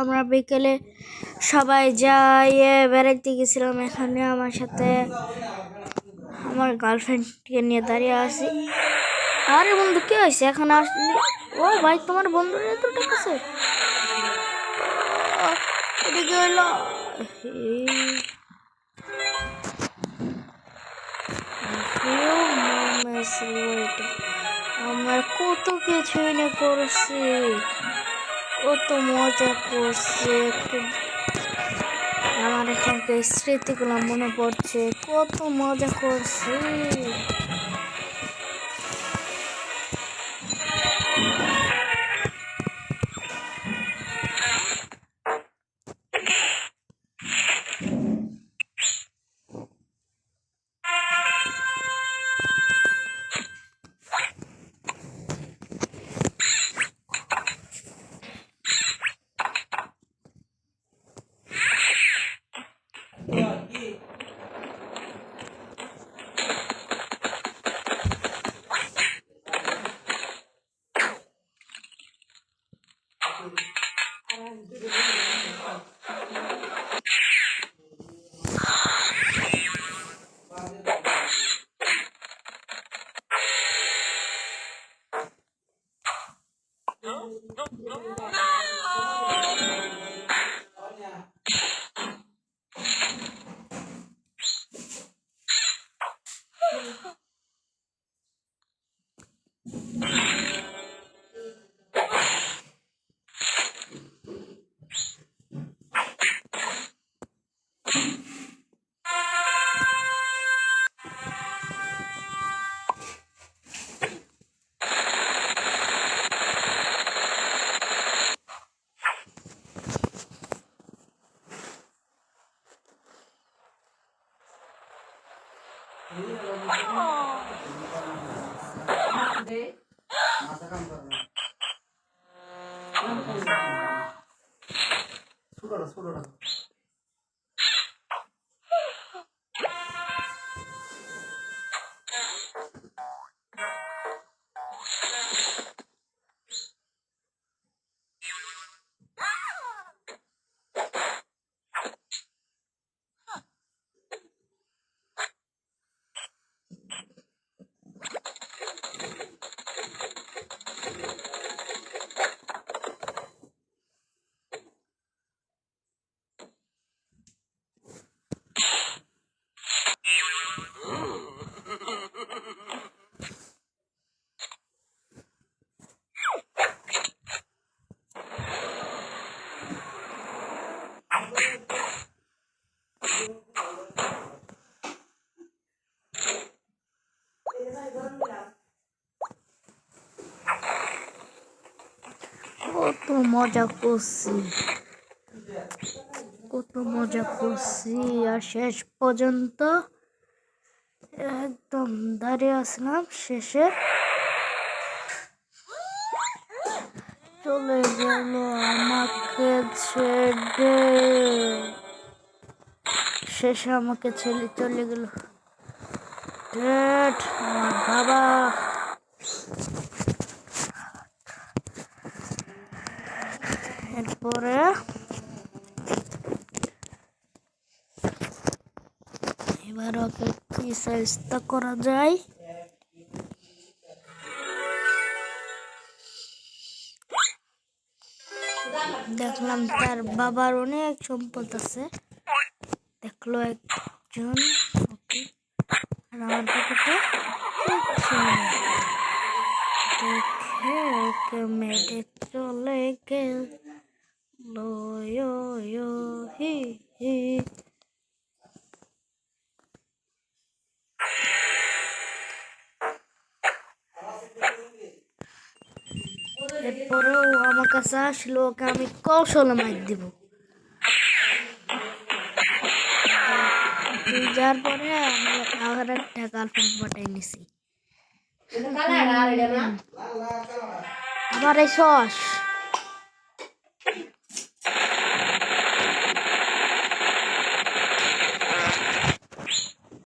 আমরা বিকেলে সবাই যাই। বেড়াইতে গেছিলাম এখানে আমার সাথে। আমার গার্লফ্রেন্ডকে নিয়ে দাঁড়িয়ে আছি। আরে বন্ধু, কে হয়েছে? এখন আসলি ও ভাই, তোমার বন্ধুর এত ডেকেছে এদিকে আমরা কত কিছু করছি। কত মজা করছে আমার এখানকার স্মৃতিগুলো মনে পড়ছে কত মজা করছি। Yeah. 아, 네. 아, 아. 소라라 소라라. কত মজা করছি কত মজা করছি আর শেষ পর্যন্ত একদম দাঁড়িয়ে আসলাম শেষে চলে গেল আমাকে ছেড়ে শেষে আমাকে ছেলে চলে গেল বাবা এবার ওকে কি চেষ্টা করা যায়? দেখলাম তার বাবার অনেক সম্পদ আছে। দেখল একজন ওকে আর দেখে ওকে এরপরেও আমার কাছে আসলো ওকে আমি কৌশলে মার দেব। যার পরে আমি আবার একটা গার্লফ্রেন্ড পাঠাই নিছি। আবার এই সস।